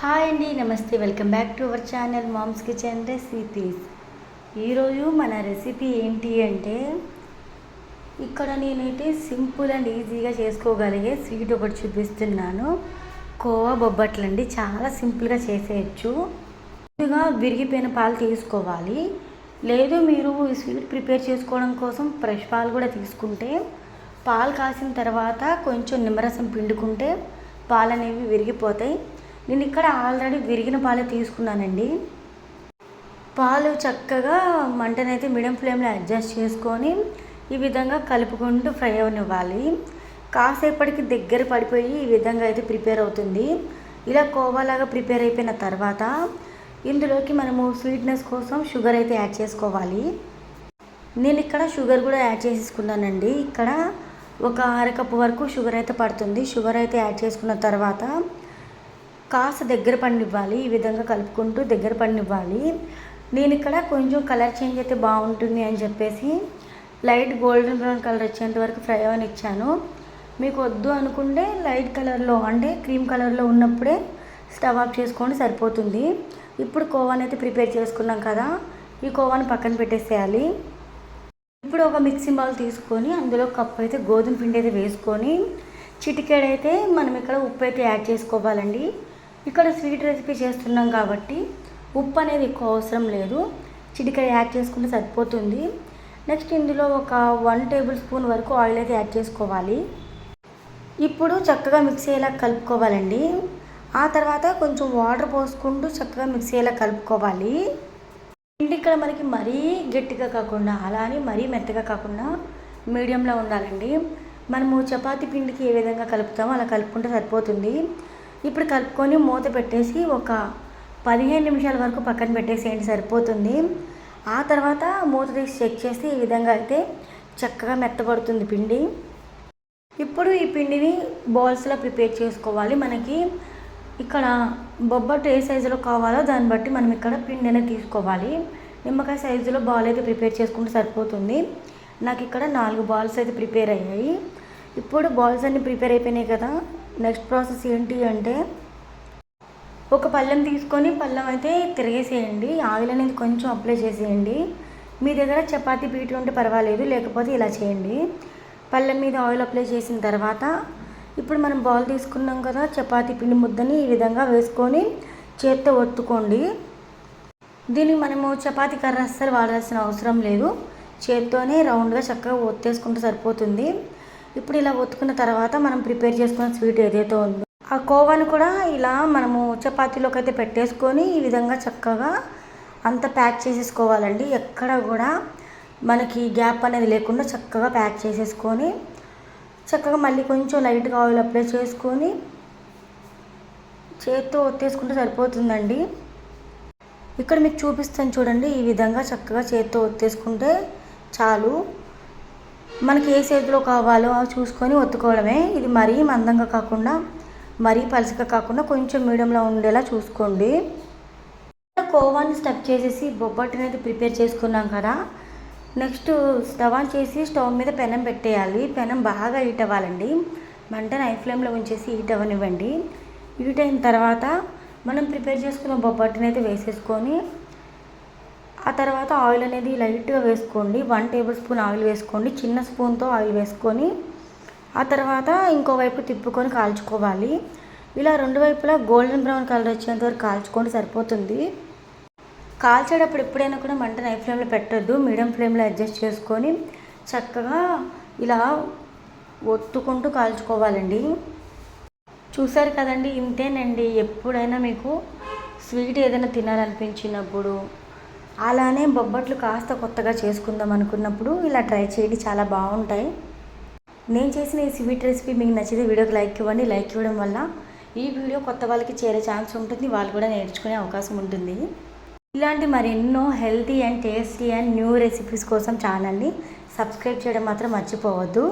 Hi అండి నమస్తే. Welcome back to our channel moms kitchen recipes. ఈరోజు మన రెసిపీ ఏంటి అంటే ఇక్కడ నేనైతే సింపుల్ అండ్ ఈజీగా చేసుకోగలిగే స్వీట్ ఒకటి చూపిస్తున్నాను. కోవా బొబ్బట్లు అండి చాలా సింపుల్గా చేసేయచ్చు. ముందుగా విరిగిపోయిన పాలు తీసుకోవాలి. లేదు మీరు ఈ స్వీట్ ప్రిపేర్ చేసుకోవడం కోసం ఫ్రెష్ పాలు కూడా తీసుకుంటే పాలు కాసిన తర్వాత కొంచెం నిమ్మరసం పిండుకుంటే పాలు అనేవి విరిగిపోతాయి. నేను ఇక్కడ ఆల్రెడీ విరిగిన పాలే తీసుకున్నానండి. పాలు చక్కగా మంటనైతే మీడియం ఫ్లేమ్లో అడ్జస్ట్ చేసుకొని ఈ విధంగా కలుపుకుంటూ ఫ్రై అవనివ్వాలి. కాసేపటికి దగ్గర పడిపోయి ఈ విధంగా అయితే ప్రిపేర్ అవుతుంది. ఇలా కోవాలాగా ప్రిపేర్ అయిపోయిన తర్వాత ఇందులోకి మనము స్వీట్నెస్ కోసం షుగర్ అయితే యాడ్ చేసుకోవాలి. నేను ఇక్కడ షుగర్ కూడా యాడ్ చేసేసుకున్నానండి. ఇక్కడ ఒక అరకప్పు వరకు షుగర్ అయితే పడుతుంది. షుగర్ అయితే యాడ్ చేసుకున్న తర్వాత కాస్త దగ్గర పండివ్వాలి ఈ విధంగా కలుపుకుంటూ దగ్గర పండివ్వాలి. నేను ఇక్కడ కొంచెం కలర్ చేంజ్ అయితే బాగుంటుంది అని చెప్పేసి లైట్ గోల్డెన్ బ్రౌన్ కలర్ వచ్చేంత వరకు ఫ్రై అవని ఇచ్చాను. మీకు వద్దు అనుకుంటే లైట్ కలర్లో అంటే క్రీమ్ కలర్లో ఉన్నప్పుడే స్టవ్ ఆఫ్ చేసుకోండి సరిపోతుంది. ఇప్పుడు కోవాని అయితే ప్రిపేర్ చేసుకున్నాం కదా ఈ కోవాని పక్కన పెట్టేసేయాలి. ఇప్పుడు ఒక మిక్సింగ్ బౌల్ తీసుకొని అందులో కప్పు అయితే గోధుమ పిండి అయితే వేసుకొని చిటికెడైతే మనం ఇక్కడ ఉప్పు అయితే యాడ్ చేసుకోవాలండి. ఇక్కడ స్వీట్ రెసిపీ చేస్తున్నాం కాబట్టి ఉప్పు అనేది ఎక్కువ అవసరం లేదు. చిటికెడ యాడ్ చేసుకుంటే సరిపోతుంది. నెక్స్ట్ ఇందులో ఒక వన్ టేబుల్ స్పూన్ వరకు ఆయిల్ అయితే యాడ్ చేసుకోవాలి. ఇప్పుడు చక్కగా మిక్స్ అయ్యేలా కలుపుకోవాలండి. ఆ తర్వాత కొంచెం వాటర్ పోసుకుంటూ చక్కగా మిక్స్ అయ్యేలా కలుపుకోవాలి. పిండి ఇక్కడ మనకి మరీ గట్టిగా కాకుండా అలా అని మరీ మెత్తగా కాకుండా మీడియంలో ఉండాలండి. మనము చపాతి పిండికి ఏ విధంగా కలుపుతామో అలా కలుపుకుంటే సరిపోతుంది. ఇప్పుడు కలుపుకొని మూత పెట్టేసి ఒక పదిహేను నిమిషాల వరకు పక్కన పెట్టేసేయండి సరిపోతుంది. ఆ తర్వాత మూత తీసి చెక్ చేసి ఈ విధంగా అయితే చక్కగా మెత్తబడుతుంది పిండి. ఇప్పుడు ఈ పిండిని బాల్స్లో ప్రిపేర్ చేసుకోవాలి. మనకి ఇక్కడ బొబ్బట్టు ఏ సైజులో కావాలో దాన్ని బట్టి మనం ఇక్కడ పిండి అనేది తీసుకోవాలి. నిమ్మకాయ సైజులో బాల్ అయితే ప్రిపేర్ చేసుకుంటే సరిపోతుంది. నాకు ఇక్కడ నాలుగు బాల్స్ అయితే ప్రిపేర్ అయ్యాయి. ఇప్పుడు బాల్స్ అన్నీ ప్రిపేర్ అయిపోయినాయి కదా నెక్స్ట్ ప్రాసెస్ ఏంటి అంటే ఒక పళ్ళెం తీసుకొని పళ్ళెం అయితే తిరిగేసేయండి. ఆయిల్ అనేది కొంచెం అప్లై చేసేయండి. మీ దగ్గర చపాతీ పీట ఉంటే పర్వాలేదు లేకపోతే ఇలా చేయండి. పళ్ళెం మీద ఆయిల్ అప్లై చేసిన తర్వాత ఇప్పుడు మనం బాల్ తీసుకున్నాం కదా చపాతీ పిండి ముద్దని ఈ విధంగా వేసుకొని చేత్తో ఒత్తుకోండి. దీన్ని మనము చపాతీ కర్ర అస్సలు వాడాల్సిన అవసరం లేదు. చేత్తోనే రౌండ్గా చక్కగా ఒత్తేసుకుంటే సరిపోతుంది. ఇప్పుడు ఇలా ఒత్తుకున్న తర్వాత మనం ప్రిపేర్ చేసుకున్న స్వీట్ ఏదైతే ఉందో ఆ కోవాను కూడా ఇలా మనము చపాతీలోకి అయితే పెట్టేసుకొని ఈ విధంగా చక్కగా అంత ప్యాక్ చేసేసుకోవాలండి. ఎక్కడ కూడా మనకి గ్యాప్ అనేది లేకుండా చక్కగా ప్యాక్ చేసేసుకొని చక్కగా మళ్ళీ కొంచెం లైట్గా ఆయిల్ అప్లై చేసుకొని చేత్తో ఒత్తేసుకుంటే సరిపోతుందండి. ఇక్కడ మీకు చూపిస్తాను చూడండి ఈ విధంగా చక్కగా చేత్తో ఒత్తేసుకుంటే చాలు. మనకి ఏ సైజులో కావాలో చూసుకొని ఒత్తుకోవడమే. ఇది మరీ మందంగా కాకుండా మరీ పలుసగా కాకుండా కొంచెం మీడియంలో ఉండేలా చూసుకోండి. కోవాన్ని స్టఫ్ చేసేసి బొబ్బట్టుని అయితే ప్రిపేర్ చేసుకున్నాం కదా. నెక్స్ట్ స్టవ్ ఆన్ చేసి స్టవ్ మీద పెనం పెట్టేయాలి. పెనం బాగా హీట్ అవ్వాలండి. మంట హై ఫ్లేమ్లో ఉంచేసి హీట్ అవ్వనివ్వండి. హీట్ అయిన తర్వాత మనం ప్రిపేర్ చేసుకున్న బొబ్బట్టుని అయితే వేసేసుకొని ఆ తర్వాత ఆయిల్ అనేది లైట్గా వేసుకోండి. వన్ టేబుల్ స్పూన్ ఆయిల్ వేసుకోండి. చిన్న స్పూన్తో ఆయిల్ వేసుకొని ఆ తర్వాత ఇంకో వైపు తిప్పుకొని కాల్చుకోవాలి. ఇలా రెండు వైపులా గోల్డెన్ బ్రౌన్ కలర్ వచ్చేంత వరకు కాల్చుకోండి సరిపోతుంది. కాల్చేటప్పుడు ఎప్పుడైనా కూడా మంట హై ఫ్లేమ్లో పెట్టొద్దు. మీడియం ఫ్లేమ్లో అడ్జస్ట్ చేసుకొని చక్కగా ఇలా ఒత్తుకుంటూ కాల్చుకోవాలండి. చూసారు కదండి ఇంతేనండి. ఎప్పుడైనా మీకు స్వీట్ ఏదైనా తినాలనిపించినప్పుడు అలానే బొబ్బట్లు కాస్త కొత్తగా చేసుకుందాం అనుకున్నప్పుడు ఇలా ట్రై చేయండి చాలా బాగుంటాయి. నేను చేసిన ఈ స్వీట్ రెసిపీ మీకు నచ్చితే వీడియోకి లైక్ ఇవ్వండి లైక్ ఇవ్వడం వల్ల ఈ వీడియో కొత్త వాళ్ళకి చేరే ఛాన్స్ ఉంటుంది వాళ్ళు కూడా నేర్చుకునే అవకాశం ఉంటుంది. ఇలాంటి మరెన్నో healthy and tasty and new recipes కోసం ఛానల్ని సబ్స్క్రైబ్ చేయడం మాత్రం మర్చిపోవద్దు.